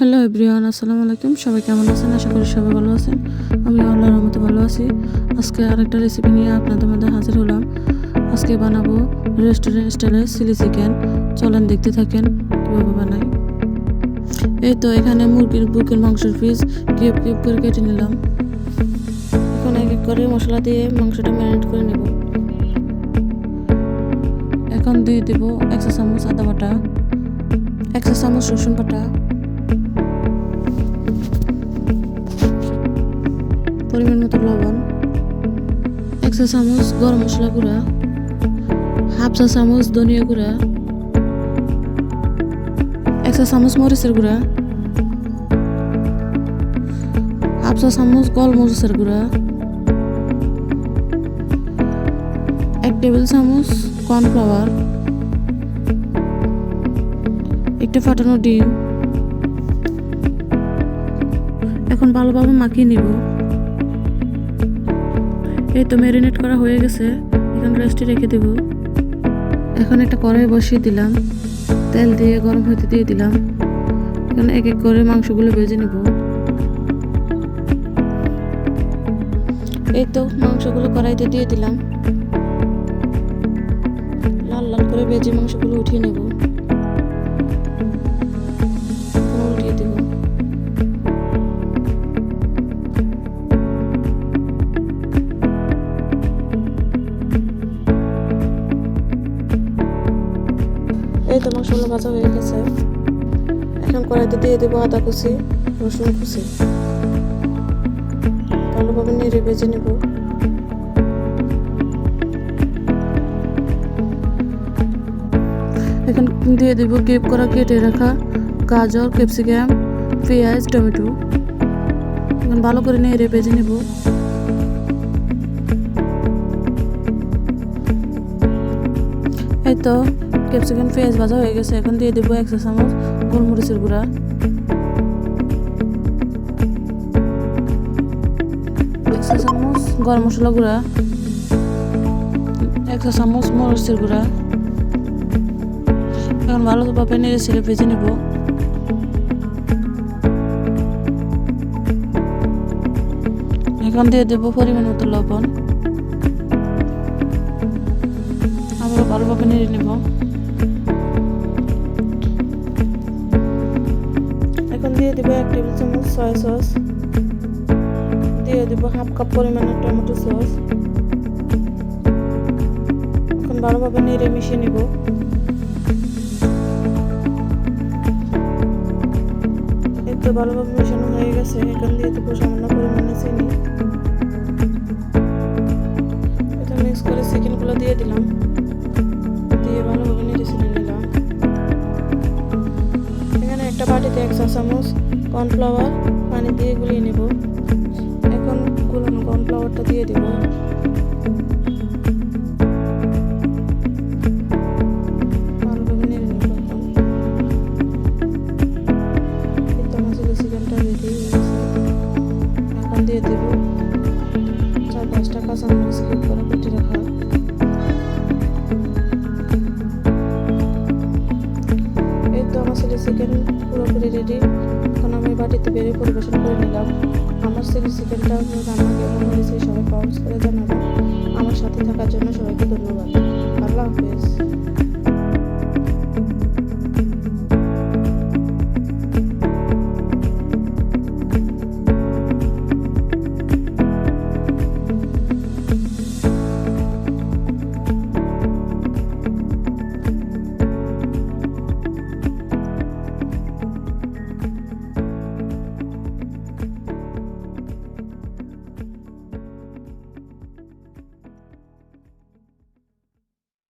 Hello everyone, আসসালামু আলাইকুম। সবাই কেমন আছেন? আশা করি সবাই ভালো আছেন। আমি আল্লাহর রহমতে ভালো আছি। আজকে আরেকটা রেসিপি নিয়ে আপনাদের মধ্যে হাজির হলাম। আজকে বানাবো রেস্টুরেন্ট স্টাইলের চিলি চিকেন চলেন দেখতে থাকেন কীভাবে বানাই। এই তো, এখানে মুরগির বুকের মাংসের পিস কিউব কিউব করে কেটে নিলাম। এখন এক এক করে মশলা দিয়ে মাংসটা ম্যারিনেট করে নেব। এখন দিয়ে দেবো একশো চামচ আদা বাটা একশো চামচ রসুন বাটা পরিমাণ মতো লবণ, এক চা চামচ গরম মশলা গুঁড়া, হাফ চা চামচ ধনিয়া গুঁড়া, এক চা চামচ মরিচের গুঁড়া, হাফ চা চামচ গোলমরিচের গুঁড়া, এক টেবিল চামচ কর্নফ্লাওয়ার, একটা ফাটানো ডিম। এখন ভালোভাবে মাখিয়ে নিব। এই তো ম্যারিনেট করা হয়ে গেছে। এখন রেস্টে রেখে দেব। এখন একটা কড়াই বসিয়ে দিলাম। তেল দিয়ে, গরম হতে দিয়ে দিলাম। এখন এক এক করে মাংসগুলো ভেজে নেব। এই তো মাংসগুলো কড়াইতে দিয়ে দিলাম। লাল লাল করে ভেজে মাংসগুলো উঠিয়ে নেব। তো মশলা ভাজা হয়ে গেছে। এখন কড়াইতে দিয়ে দেবো আদা কুচি, রসুন কুচি। ভালোভাবে নেড়ে ভেজে নেব। এখন দিয়ে দেবো কেপ করা কেটে রাখা গাজর, ক্যাপসিকাম, পেঁয়াজ, টমেটো। এখন ভালো করে নেড়ে ভেজে নেব। এই তো ক্যাপসিকাম পেঁয়াজ ভাজা হয়ে গেছে, এখন দিয়ে দেবো একশো চামচ গোলমরিচের গুঁড়া। একশো চামচ গরম মশলা গুঁড়া একশো চামচ মরিচের গুঁড়া। এখন ভালো ভালোভাবে নেড়ে ছেড়ে ভেজে নেব। এখন দিয়ে দেবো পরিমাণ মতো লবণ। আবার ভালোভাবে নেড়ে নেব। দিয়ে দেবো এক টেবিল চামচ সয়া সস দিয়ে দেবো হাফ কাপ পরিমাণের টমেটো সস এখন ভালোভাবে নেড়ে মিশিয়ে নেব। এই তো ভালোভাবে মেশানো হয়ে গেছে। এখন দিয়ে দেবো সামান্য পরিমাণে চিনি। এটা মিক্স করে চিকেনগুলো দিয়ে দিলাম। চামচ কর্নফ্লাওয়ার পানি দিয়ে গুলিয়ে নেব। এখন গুলানো কর্নফ্লাওয়ারটা দিয়ে দেব। দিয়ে দেব চার পাঁচটা কাঁচামরিচ কেক করে কেটে রাখা। আমার চিলি চিকেন পুরোপুরি রেডি এখন আমি বাটিতে বেরিয়ে পরিবেশন করে নিলাম। আমার চিলি চিকেনটা রান্না কেমন হয়েছে সবাই কমেন্টস করে জানাবেন